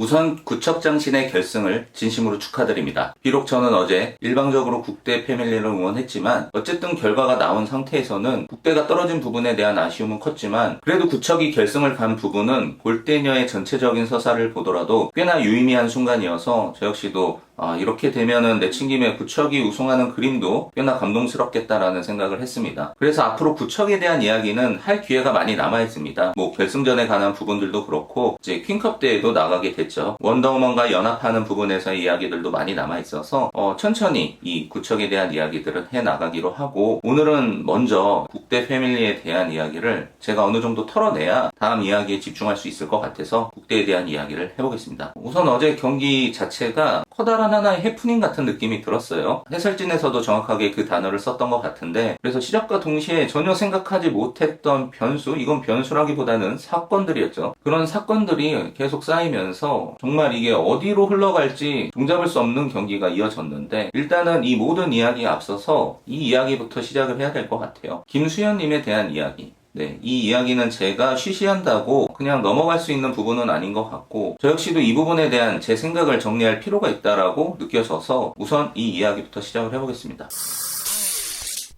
우선 구척장신의 결승을 진심으로 축하드립니다. 비록 저는 어제 일방적으로 국대 패밀리를 응원했지만 어쨌든 결과가 나온 상태에서는 국대가 떨어진 부분에 대한 아쉬움은 컸지만 그래도 구척이 결승을 간 부분은 골대녀의 전체적인 서사를 보더라도 꽤나 유의미한 순간이어서 저 역시도 아, 이렇게 되면은 내친김에 구척이 우승하는 그림도 꽤나 감동스럽겠다라는 생각을 했습니다. 그래서 앞으로 구척에 대한 이야기는 할 기회가 많이 남아 있습니다. 뭐 결승전에 관한 부분들도 그렇고 이제 퀸컵 대회도 나가게 됐 죠. 원더우먼과 연합하는 부분에서의 이야기들도 많이 남아 있어서 어, 천천히 이 구척에 대한 이야기들은 해 나가기로 하고 오늘은 먼저 국대 패밀리에 대한 이야기를 제가 어느 정도 털어내야 다음 이야기에 집중할 수 있을 것 같아서 국대에 대한 이야기를 해보겠습니다. 우선 어제 경기 자체가 커다란 하나의 해프닝 같은 느낌이 들었어요. 해설진에서도 정확하게 그 단어를 썼던 것 같은데 그래서 시작과 동시에 전혀 생각하지 못했던 변수, 이건 변수라기보다는 사건들이었죠. 그런 사건들이 계속 쌓이면서 정말 이게 어디로 흘러갈지 종잡을 수 없는 경기가 이어졌는데 일단은 이 모든 이야기에 앞서서 이 이야기부터 시작을 해야 될 것 같아요. 김수현님에 대한 이야기. 네, 이 이야기는 제가 쉬쉬한다고 그냥 넘어갈 수 있는 부분은 아닌 것 같고 저 역시도 이 부분에 대한 제 생각을 정리할 필요가 있다라고 느껴져서 우선 이 이야기부터 시작을 해보겠습니다.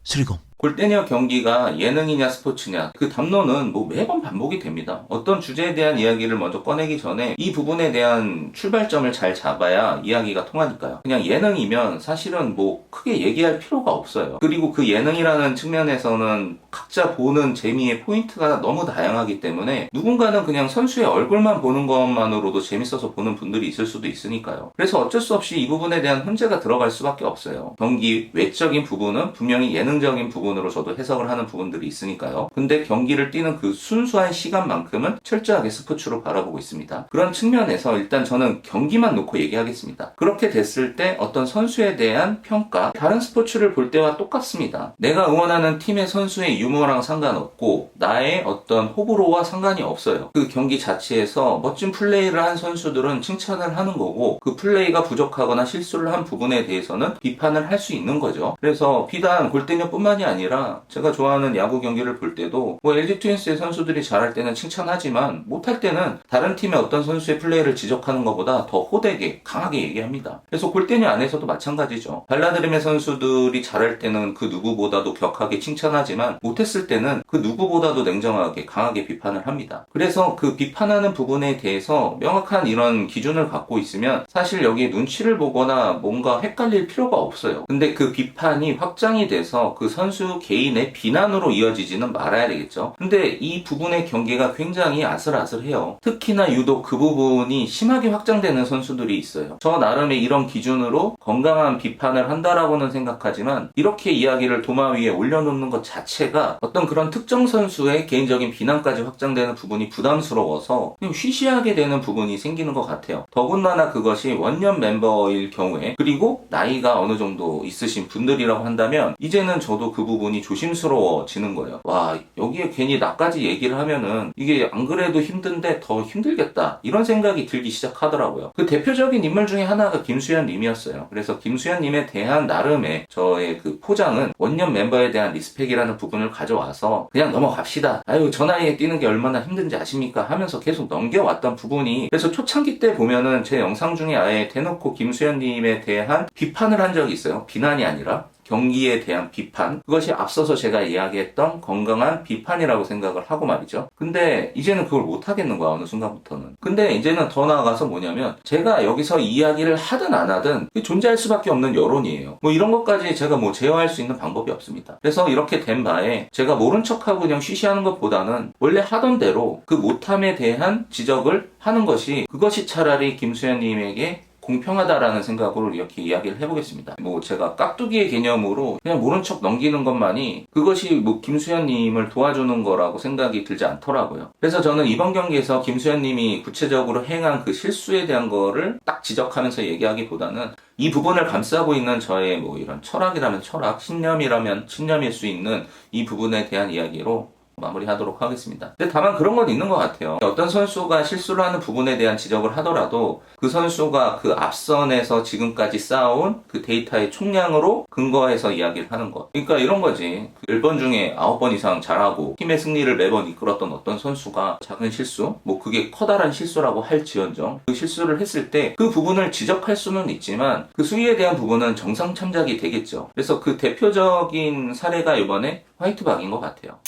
수리공 골대녀 경기가 예능이냐 스포츠냐 그 담론은 뭐 매번 반복이 됩니다. 어떤 주제에 대한 이야기를 먼저 꺼내기 전에 이 부분에 대한 출발점을 잘 잡아야 이야기가 통하니까요. 그냥 예능이면 사실은 뭐 크게 얘기할 필요가 없어요. 그리고 그 예능이라는 측면에서는 각자 보는 재미의 포인트가 너무 다양하기 때문에 누군가는 그냥 선수의 얼굴만 보는 것만으로도 재밌어서 보는 분들이 있을 수도 있으니까요. 그래서 어쩔 수 없이 이 부분에 대한 혼재가 들어갈 수밖에 없어요. 경기 외적인 부분은 분명히 예능적인 부분 으로 저도 해석을 하는 부분들이 있으니까요. 근데 경기를 뛰는 그 순수한 시간만큼은 철저하게 스포츠로 바라보고 있습니다. 그런 측면에서 일단 저는 경기만 놓고 얘기하겠습니다. 그렇게 됐을 때 어떤 선수에 대한 평가, 다른 스포츠를 볼 때와 똑같습니다. 내가 응원하는 팀의 선수의 유머랑 상관없고 나의 어떤 호불호와 상관이 없어요. 그 경기 자체에서 멋진 플레이를 한 선수들은 칭찬을 하는 거고 그 플레이가 부족하거나 실수를 한 부분에 대해서는 비판을 할 수 있는 거죠. 그래서 비단 골대녀뿐만이 아니라 제가 좋아하는 야구 경기를 볼 때도 뭐 LG 트윈스의 선수들이 잘할 때는 칭찬하지만 못할 때는 다른 팀의 어떤 선수의 플레이를 지적하는 것보다 더 호되게 강하게 얘기합니다. 그래서 골대녀 안에서도 마찬가지죠. 발라드림의 선수들이 잘할 때는 그 누구보다도 격하게 칭찬하지만 못했을 때는 그 누구보다도 냉정하게 강하게 비판을 합니다. 그래서 그 비판하는 부분에 대해서 명확한 이런 기준을 갖고 있으면 사실 여기에 눈치를 보거나 뭔가 헷갈릴 필요가 없어요. 근데 그 비판이 확장이 돼서 그 선수 개인의 비난으로 이어지지는 말아야 되겠죠. 근데 이 부분의 경계가 굉장히 아슬아슬해요. 특히나 유독 그 부분이 심하게 확장되는 선수들이 있어요. 저 나름의 이런 기준으로 건강한 비판을 한다라고는 생각하지만 이렇게 이야기를 도마 위에 올려놓는 것 자체가 어떤 그런 특정 선수의 개인적인 비난까지 확장되는 부분이 부담스러워서 그냥 쉬쉬하게 되는 부분이 생기는 것 같아요. 더군다나 그것이 원년 멤버일 경우에 그리고 나이가 어느 정도 있으신 분들이라고 한다면 이제는 저도 그 부분이 조심스러워지는 거예요. 와 여기에 괜히 나까지 얘기를 하면은 이게 안 그래도 힘든데 더 힘들겠다 이런 생각이 들기 시작하더라고요. 그 대표적인 인물 중에 하나가 김수현 님이었어요. 그래서 김수현 님에 대한 나름의 저의 그 포장은 원년 멤버에 대한 리스펙이라는 부분을 가져와서 그냥 넘어갑시다. 아유 저 나이에 뛰는 게 얼마나 힘든지 아십니까? 하면서 계속 넘겨왔던 부분이 그래서 초창기 때 보면은 제 영상 중에 아예 대놓고 김수현 님에 대한 비판을 한 적이 있어요. 비난이 아니라 경기에 대한 비판 그것이 앞서서 제가 이야기했던 건강한 비판이라고 생각을 하고 말이죠. 근데 이제는 그걸 못 하겠는 거야 어느 순간부터는. 근데 이제는 더 나아가서 뭐냐면 제가 여기서 이야기를 하든 안 하든 존재할 수밖에 없는 여론이에요. 뭐 이런 것까지 제가 뭐 제어할 수 있는 방법이 없습니다. 그래서 이렇게 된 바에 제가 모른 척하고 그냥 쉬쉬하는 것보다는 원래 하던 대로 그 못함에 대한 지적을 하는 것이 그것이 차라리 김수현님에게 공평하다라는 생각으로 이렇게 이야기를 해보겠습니다. 뭐 제가 깍두기의 개념으로 그냥 모른 척 넘기는 것만이 그것이 뭐 김수현님을 도와주는 거라고 생각이 들지 않더라고요. 그래서 저는 이번 경기에서 김수현님이 구체적으로 행한 그 실수에 대한 거를 딱 지적하면서 얘기하기보다는 이 부분을 감싸고 있는 저의 뭐 이런 철학이라면 철학, 신념이라면 신념일 수 있는 이 부분에 대한 이야기로 마무리하도록 하겠습니다. 근데 다만 그런 건 있는 것 같아요. 어떤 선수가 실수를 하는 부분에 대한 지적을 하더라도 그 선수가 그 앞선에서 지금까지 쌓아온 그 데이터의 총량으로 근거해서 이야기를 하는 것. 그러니까 이런 거지. 그 10번 중에 9번 이상 잘하고 팀의 승리를 매번 이끌었던 어떤 선수가 작은 실수, 뭐 그게 커다란 실수라고 할지언정 그 실수를 했을 때 그 부분을 지적할 수는 있지만 그 수위에 대한 부분은 정상 참작이 되겠죠. 그래서 그 대표적인 사례가 이번에 화이트박인 것 같아요.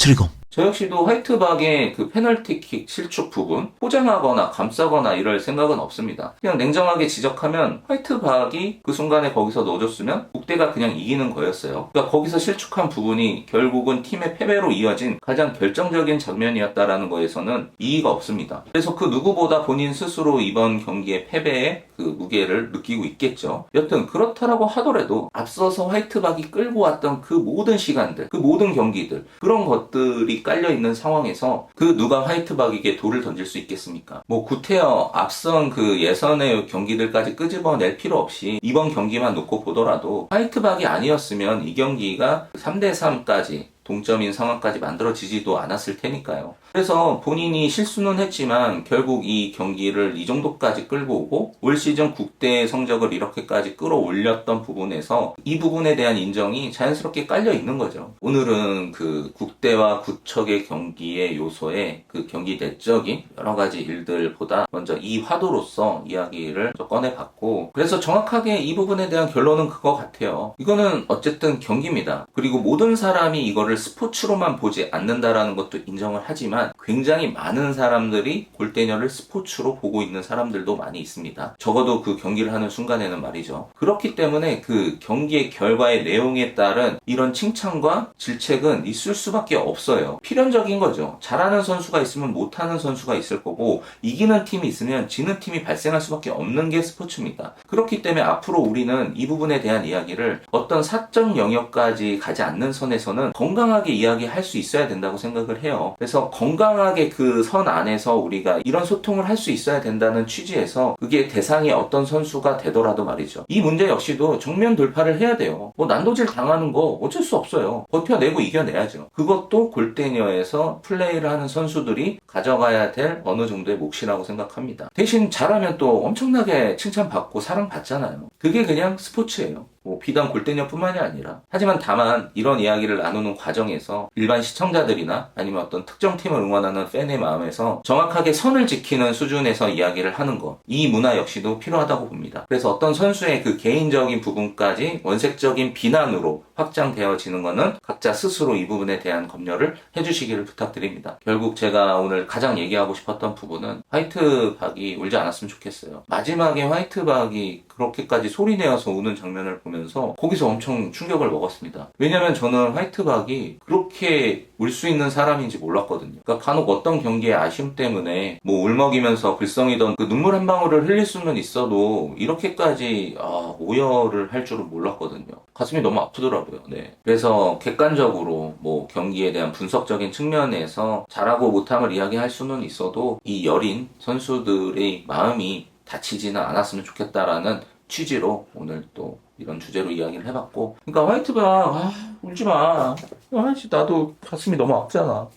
수리공 저 역시도 화이트박의 그 페널티킥 실축 부분 포장하거나 감싸거나 이럴 생각은 없습니다. 그냥 냉정하게 지적하면 화이트박이 그 순간에 거기서 넣어줬으면 국대가 그냥 이기는 거였어요. 그러니까 거기서 실축한 부분이 결국은 팀의 패배로 이어진 가장 결정적인 장면이었다라는 거에서는 이의가 없습니다. 그래서 그 누구보다 본인 스스로 이번 경기의 패배에 그 무게를 느끼고 있겠죠. 여튼 그렇다라고 하더라도 앞서서 화이트박이 끌고 왔던 그 모든 시간들, 그 모든 경기들 그런 것들이 깔려 있는 상황에서 그 누가 화이트박에게 돌을 던질 수 있겠습니까? 뭐 구태여 앞선 그 예선의 경기들까지 끄집어낼 필요 없이 이번 경기만 놓고 보더라도 화이트박이 아니었으면 이 경기가 3대 3까지 동점인 상황까지 만들어지지도 않았을 테니까요. 그래서 본인이 실수는 했지만 결국 이 경기를 이 정도까지 끌고 오고 올 시즌 국대 성적을 이렇게까지 끌어올렸던 부분에서 이 부분에 대한 인정이 자연스럽게 깔려 있는 거죠. 오늘은 그 국대와 구척의 경기의 요소에 그 경기 내적인 여러 가지 일들보다 먼저 이 화두로서 이야기를 좀 꺼내봤고 그래서 정확하게 이 부분에 대한 결론은 그거 같아요. 이거는 어쨌든 경기입니다. 그리고 모든 사람이 이거를 스포츠로만 보지 않는다라는 것도 인정을 하지만 굉장히 많은 사람들이 골대녀를 스포츠로 보고 있는 사람들도 많이 있습니다. 적어도 그 경기를 하는 순간에는 말이죠. 그렇기 때문에 그 경기의 결과의 내용에 따른 이런 칭찬과 질책은 있을 수밖에 없어요. 필연적인 거죠. 잘하는 선수가 있으면 못하는 선수가 있을 거고 이기는 팀이 있으면 지는 팀이 발생할 수밖에 없는 게 스포츠입니다. 그렇기 때문에 앞으로 우리는 이 부분에 대한 이야기를 어떤 사적 영역까지 가지 않는 선에서는 건강하게 이야기할 수 있어야 된다고 생각을 해요. 그래서 건 강하게 그 선 안에서 우리가 이런 소통을 할 수 있어야 된다는 취지에서 그게 대상이 어떤 선수가 되더라도 말이죠. 이 문제 역시도 정면 돌파를 해야 돼요. 뭐 난도질 당하는 거 어쩔 수 없어요. 버텨내고 이겨내야죠. 그것도 골대녀에서 플레이를 하는 선수들이 가져가야 될 어느 정도의 몫이라고 생각합니다. 대신 잘하면 또 엄청나게 칭찬받고 사랑받잖아요. 그게 그냥 스포츠예요. 뭐 비단 골대녀뿐만이 아니라 하지만 다만 이런 이야기를 나누는 과정에서 일반 시청자들이나 아니면 어떤 특정 팀을 응원하는 팬의 마음에서 정확하게 선을 지키는 수준에서 이야기를 하는 것 이 문화 역시도 필요하다고 봅니다. 그래서 어떤 선수의 그 개인적인 부분까지 원색적인 비난으로 확장되어지는 것은 각자 스스로 이 부분에 대한 검열을 해주시기를 부탁드립니다. 결국 제가 오늘 가장 얘기하고 싶었던 부분은 화이트박이 울지 않았으면 좋겠어요. 마지막에 화이트박이 그렇게까지 소리내어서 우는 장면을 보면서 거기서 엄청 충격을 먹었습니다. 왜냐면 저는 화이트박이 그렇게 울 수 있는 사람인지 몰랐거든요. 그러니까 간혹 어떤 경기의 아쉬움 때문에 뭐 울먹이면서 글썽이던 그 눈물 한 방울을 흘릴 수는 있어도 이렇게까지 아, 오열을 할 줄은 몰랐거든요. 가슴이 너무 아프더라고요. 네. 그래서 객관적으로 뭐 경기에 대한 분석적인 측면에서 잘하고 못함을 이야기할 수는 있어도 이 여린 선수들의 마음이 다치지는 않았으면 좋겠다라는 취지로 오늘 또 이런 주제로 이야기를 해봤고. 그러니까 화이트박 아, 울지 마. 아, 씨, 나도 가슴이 너무 아프잖아